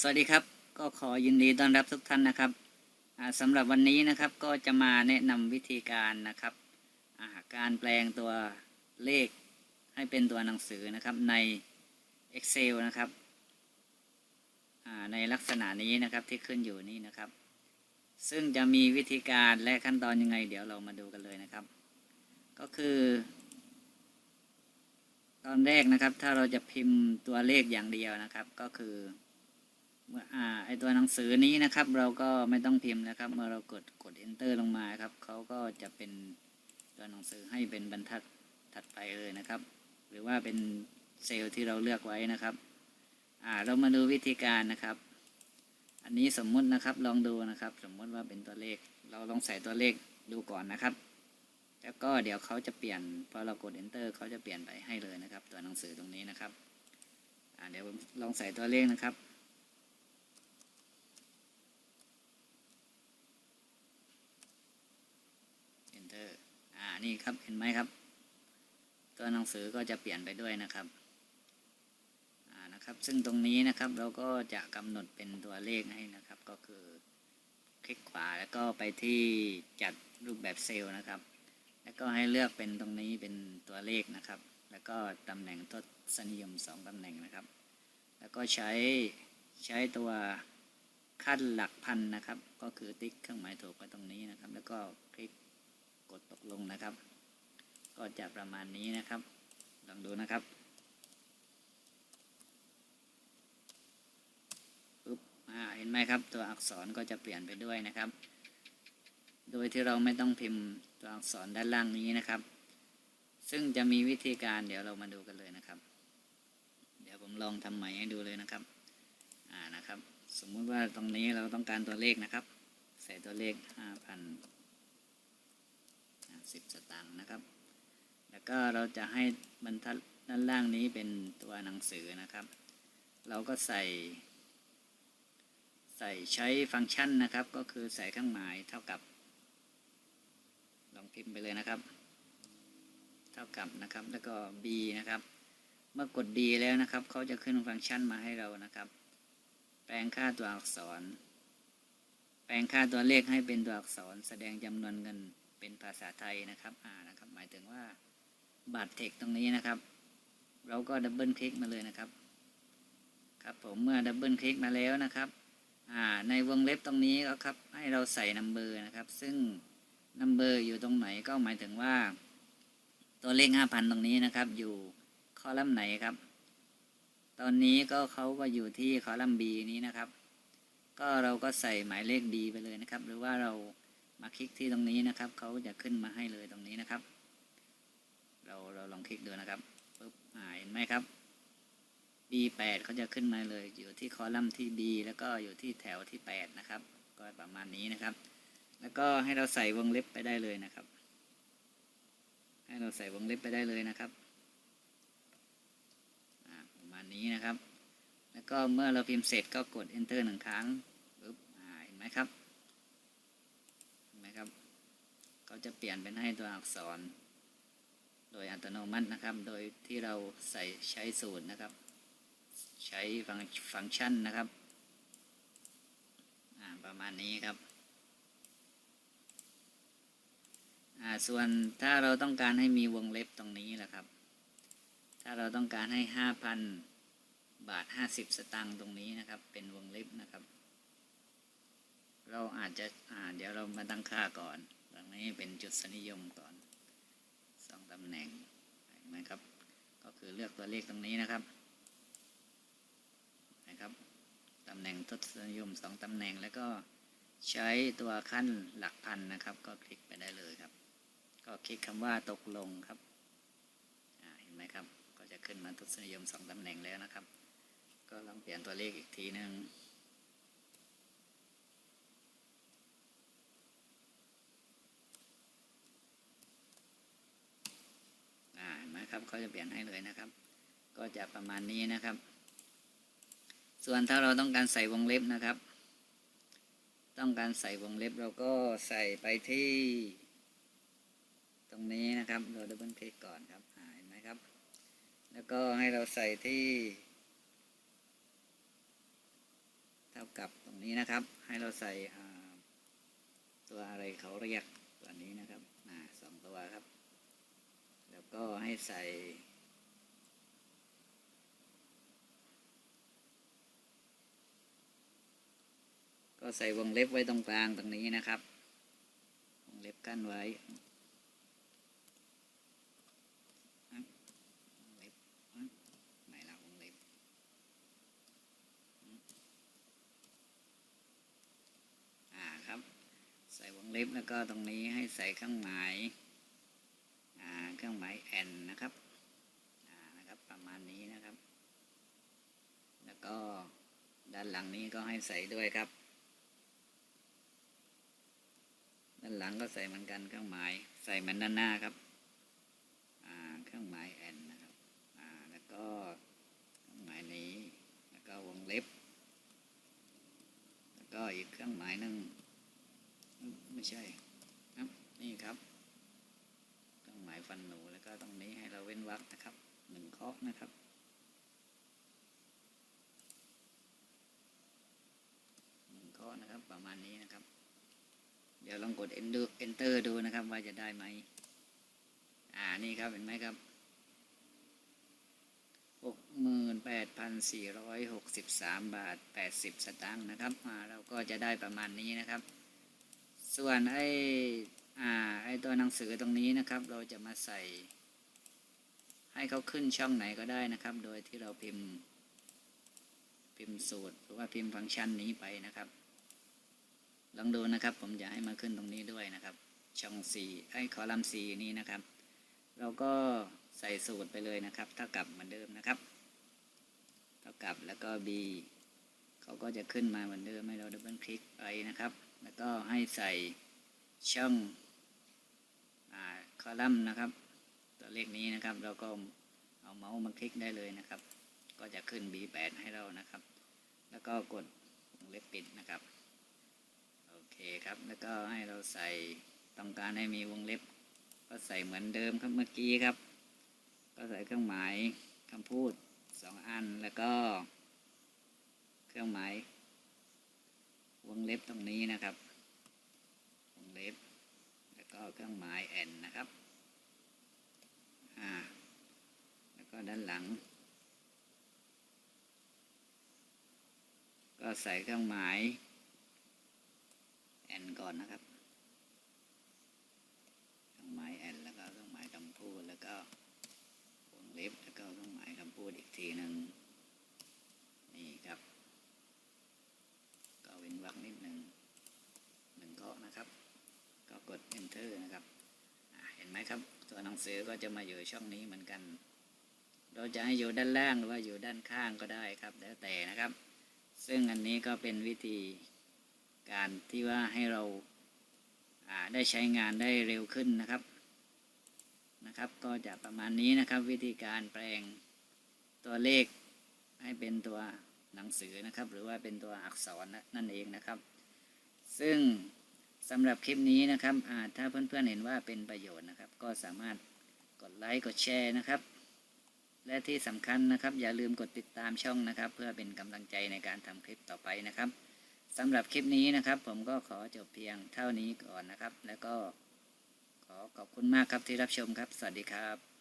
สวัสดีครับ ก็ขอยินดีต้อนรับทุกท่านนะครับอ่าสำหรับวันนี้นะครับก็จะมาแนะนำวิธีการนะครับการแปลงตัวเลขให้เป็นตัวหนังสือนะครับใน Excel นะครับในลักษณะนี้นะครับที่ขึ้นอยู่นี้นะครับ ซึ่งจะมีวิธีการและขั้นตอนยังไง เดี๋ยวเรามาดูกันเลยนะครับ ก็คือ ตอนแรกนะครับถ้าเราจะพิมพ์ตัวเลขอย่างเดียวนะครับก็คือ ออ่าไอตัวหนังสือนี้นะครับ เราก็ไม่ต้องพิมพ์นะครับ เมื่อเรากดกด enter ลงมาครับเขาก็จะเป็นตัวหนังสือให้เป็นบรรทัดถัดไปเลยนะครับ หรือว่าเป็นเซลล์ที่เราเลือกไว้นะครับอ่าเรามาดูวิธีการนะครับ อันนี้สมมุตินะครับลองดูนะครับ สมมุติว่าเป็นตัวเลข เราลองใส่ตัวเลขดูก่อนนะครับ แล้วก็เดี๋ยวเขาจะเปลี่ยนพอเรากด enter เขาจะเปลี่ยนไปให้เลยนะครับ ตัวหนังสือตรงนี้นะครับอ่าเดี๋ยวลองใส่ตัวเลขนะครับ enter อ่า นี่ครับเห็นไหมครับ ตัวหนังสือก็จะเปลี่ยนไปด้วยนะครับนะครับ ซึ่งตรงนี้นะครับเราก็จะกำหนดเป็นตัวเลขให้นะครับ ก็คือคลิกขวาแล้วก็ไปที่จัดรูปแบบเซลล์นะครับ แล้วก็ให้เลือกเป็นตรงนี้เป็นตัวเลขนะครับ แล้วก็ตำแหน่งทศนิยมสองตำแหน่งนะครับ แล้วก็ใช้ใช้ตัวขั้นหลักพันนะครับ ก็คือติ๊กเครื่องหมายถูกไว้ตรงนี้นะครับ แล้วก็คลิก กดตกลงนะครับ ก็จะประมาณนี้นะครับลองดูนะครับปุ๊บอ่าเห็นไหมครับ ตัวอักษรก็จะเปลี่ยนไปด้วยนะครับ โดยที่เราไม่ต้องพิมพ์ตัวอักษรด้านล่างนี้นะครับ ซึ่งจะมีวิธีการเดี๋ยวเรามาดูกันเลยนะครับ เดี๋ยวผมลองทำใหม่ให้ดูเลยนะครับอ่านะครับ สมมุติว่าตรงนี้เราต้องการตัวเลขนะครับ ใส่ตัวเลขห้ สิบสตางค์นะครับ แล้วก็เราจะให้บรรทัดด้านล่างนี้เป็นตัวหนังสือนะครับ เราก็ใส่ ใส่ใช้ฟังก์ชันนะครับ ก็คือใส่เครื่องหมายเท่ากับ ลองพิมพ์ไปเลยนะครับ เท่ากับนะครับ แล้วก็ b นะครับ เมื่อกด d แล้วนะครับเขาจะขึ้นฟังก์ชันมาให้เรานะครับ แปลงค่าตัวอักษรแปลงค่าตัวเลขให้เป็นตัวอักษรแสดงจำนวนเงิน เป็นภาษาไทยนะครับอ่านะครับหมายถึงว่าบัตรเทคตรงนี้นะครับ เราก็ดับเบิลคลิกมาเลยนะครับ ครับผมเมื่อดับเบิลคลิกมาแล้วนะครับอ่าในวงเล็บตรงนี้ก็ครับให้เราใส่นัมเบอร์นะครับ ซึ่งนัมเบอร์อยู่ตรงไหนก็หมายถึงว่า ตัวเลขห้าพันตรงนี้นะครับ อยู่คอลัมน์ไหนครับ ตอนนี้ก็เขาก็อยู่ที่คอลัมน์ B นี้นะครับ ก็เราก็ใส่หมายเลข B ไปเลยนะครับ หรือว่าเรา มาคลิกที่ตรงนี้นะครับเขาจะขึ้นมาให้เลยตรงนี้นะครับ เราเราลองคลิกดูนะครับปุ๊บอ่าเห็นไหมครับ B8 เขาจะขึ้นมาเลย อยู่ที่คอลัมน์ที่ B แล้วก็อยู่ที่แถวที่ 8 นะครับ ก็ประมาณนี้นะครับ แล้วก็ให้เราใส่วงเล็บไปได้เลยนะครับ ให้เราใส่วงเล็บไปได้เลยนะครับอ่าประมาณนี้นะครับ แล้วก็เมื่อเราพิมพ์เสร็จก็กด enter หนึ่งครั้งปุ๊บอ่าเห็นไหมครับ เขาจะเปลี่ยนเป็นให้ตัวอักษร โดยอัตโนมัตินะครับ โดยที่เราใส่ใช้สูตรนะครับ ใช้ฟังฟังก์ชันนะครับประมาณนี้ครับส่วนถ้าเราต้องการให้มีวงเล็บตรงนี้แหละครับ ถ้าเราต้องการให้ห้าพันบาทห้าสิบสตางค์ตรงนี้นะครับ เป็นวงเล็บนะครับ เราอาจจะอ่าเดี๋ยวเรามาตั้งค่าก่อน นี้เป็นจุดสนิยมก่อนสองตำแหน่งเห็นไหมครับ ก็คือเลือกตัวเลขตรงนี้นะครับนะครับตำแหน่งทศนิยมสองตำแหน่งแล้วก็ใช้ตัวขั้นหลักพันนะครับ ก็คลิกไปได้เลยครับ ก็คลิกคำว่าตกลงครับเห็นไหมครับ ก็จะขึ้นมาทศนิยมสองตำแหน่งแล้วนะครับ ก็ลองเปลี่ยนตัวเลขอีกทีหนึ่ง อ่ เขาจะเปลี่ยนให้เลยนะครับ ก็จะประมาณนี้นะครับ ส่วนถ้าเราต้องการใส่วงเล็บนะครับ ต้องการใส่วงเล็บเราก็ใส่ไปที่ ตรงนี้นะครับ เราดับเบิลคลิกก่อนครับเห็นไหมครับ แล้วก็ให้เราใส่ที่ เท่ากับตรงนี้นะครับ ให้เราใส่ตัวอะไรเขาเรียกตัวนี้นะครับสองตัวครับ แล้วก็ให้ใส่ก็ใส่วงเล็บไว้ตรงกลางตรงนี้นะครับ วงเล็บกั้นไว้ไหนละวงเล็บอ่าครับใส่วงเล็บแล้วก็ตรงนี้ให้ใส่เครื่องหมายอ่าเครื่องหมาย n นะครับอ่านะครับประมาณนี้นะครับ แล้วก็ด้า นี้ก็ให้ใส่ด้วยครับ ด้านหลังก็ใส่เหมือนกันเครื่องหมาย ใส่เหมือนด้านหน้าครับอ่าเครื่องหมาย n นะครับอ่าแล้วก็เครื่องหมายนี้แล้วก็วงเล็บ แล้วก็อีกเครื่องหมายนึงไม่ใช่ครับนี่ครับเครื่องหมายฟันหนูแล้วก็ตรงนี้ให้เราเว้นวรรคนะครับหนึ่งเคาะนะครับหนึ่งเคาะนะครับ ประมาณนี้นะครับ เดี๋ยวลองกด enter ดูนะครับ ว่าจะได้ไหมอ่านี่ครับเห็นไหมครับหกหมื่นแปดพันสี่ร้อยหกสิบสามบาทแปดสิบสตางค์นะครับอ่าเราก็จะได้ประมาณนี้นะครับ ส่วนไอ้อ่าไอ้ตัวหนังสือตรงนี้นะครับ เราจะมาใส่ ให้เขาขึ้นช่องไหนก็ได้นะครับ โดยที่เราพิมพ์ พิมพ์สูตรหรือว่าพิมพ์ฟังก์ชันนี้ไปนะครับ ลองดูนะครับ ผมจะให้มาขึ้นตรงนี้ด้วยนะครับ ช่อง C ไอ้คอลัมน์ C นี้นะครับ เราก็ใส่สูตรไปเลยนะครับ เท่ากับเหมือนเดิมนะครับ เท่ากับแล้วก็ B เขาก็จะขึ้นมาเหมือนเดิมให้เราดับเบิลคลิกไปนะครับ แล้วก็ให้ใส่ช่องอ่าคอลัมน์นะครับ ตัวเลขนี้นะครับ เราก็เอาเมาส์มาคลิกได้เลยนะครับ ก็จะขึ้น B8 ให้เรานะครับ แล้วก็กดวงเล็บปิดนะครับ คครับ แล้วก็ให้เราใส่ต้องการให้มีวงเล็บ ก็ใส่เหมือนเดิมครับเมื่อกี้ครับ ก็ใส่เครื่องหมายคำพูดสองอันแล้วก็ เครื่องหมายวงเล็บตรงนี้นะครับ วงเล็บ แล้วก็เครื่องหมาย n นนะครับ อ่า แล้วก็ด้านหลัง ก็ใส่เครื่องหมาย นก่อนนะครับเครื่องหมายแอนแล้วก็เครื่องหมายคำพูดแล้วก็วงเล็บแล้วก็เครื่องหมายคำพูดอีกทีหนึ่งนี่ครับ ก็เว้นวรรคนิดหนึ่งหนึ่งเกาะนะครับ ก็กด enter นะครับเห็นไหมครับ ตัวหนังสือก็จะมาอยู่ช่องนี้เหมือนกัน เราจะให้อยู่ด้านล่างหรือว่าอยู่ด้านข้างก็ได้ครับ แล้วแต่นะครับ ซึ่งอันนี้ก็เป็นวิธี การที่ว่าให้เราได้ใช้งานได้เร็วขึ้นนะครับนะครับ ก็จะประมาณนี้นะครับ วิธีการแปลงตัวเลขให้เป็นตัวหนังสือนะครับ หรือว่าเป็นตัวอักษรนั่นเองนะครับ ซึ่งสำหรับคลิปนี้นะครับอ่าถ้าเพื่อนๆเห็นว่าเป็นประโยชน์นะครับ ก็สามารถกดไลค์กดแชร์นะครับ และที่สำคัญนะครับ อย่าลืมกดติดตามช่องนะครับ เพื่อเป็นกำลังใจในการทำคลิปต่อไปนะครับ สำหรับคลิปนี้นะครับ ผมก็ขอจบเพียงเท่านี้ก่อนนะครับ แล้วก็ขอขอบคุณมากครับที่รับชมครับ สวัสดีครับ